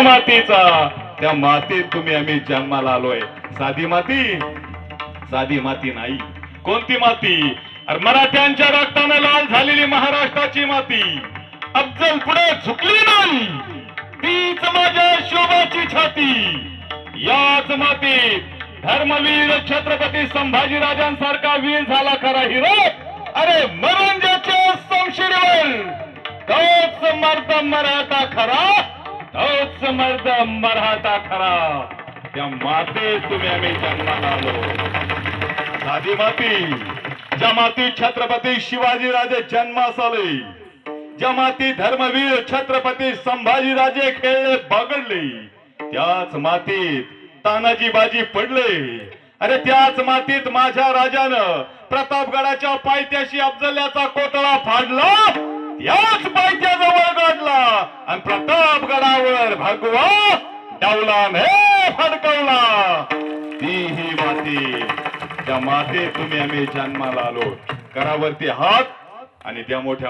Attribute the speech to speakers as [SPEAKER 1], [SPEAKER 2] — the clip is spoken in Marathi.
[SPEAKER 1] त्या मातीचा. त्या मातीत तुम्ही आम्ही जन्माला आलोय. साधी माती? साधी माती नाही. कोणती माती? अरे मराठ्यांच्या रक्ताने लाल झालेली महाराष्ट्राची माती. अफजल पुढे झुकली नाही. तीच माझ्या शोभाची छाती. याच मातीत धर्मवीर छत्रपती संभाजीराजांसारखा वीर झाला खरा हिरो. अरे मरुंजाच्या संशिरीवर तोच मरता मराठा खरा. तोच मर्द मराठा खरा. त्या मातेत तुम्ही आम्ही जन्माला आलो. साधी माती ज्या माती छत्रपती शिवाजीराजे जन्मास आले ज्या माती धर्मवीर छत्रपती संभाजीराजे खेळले बागडले त्याच मातीत तानाजी बाजी पडले. अरे त्याच मातीत माझ्या राजानं प्रतापगडाच्या पायथ्याशी अफजल्याचा कोतळा फाडला. याच पायथ्या आणि प्रतापगडावर भगवा डावलाने फडकवला! ती ही माती. त्या माते तुम्ही आम्ही जन्माला आलो. करावरती हात आणि त्या मोठ्या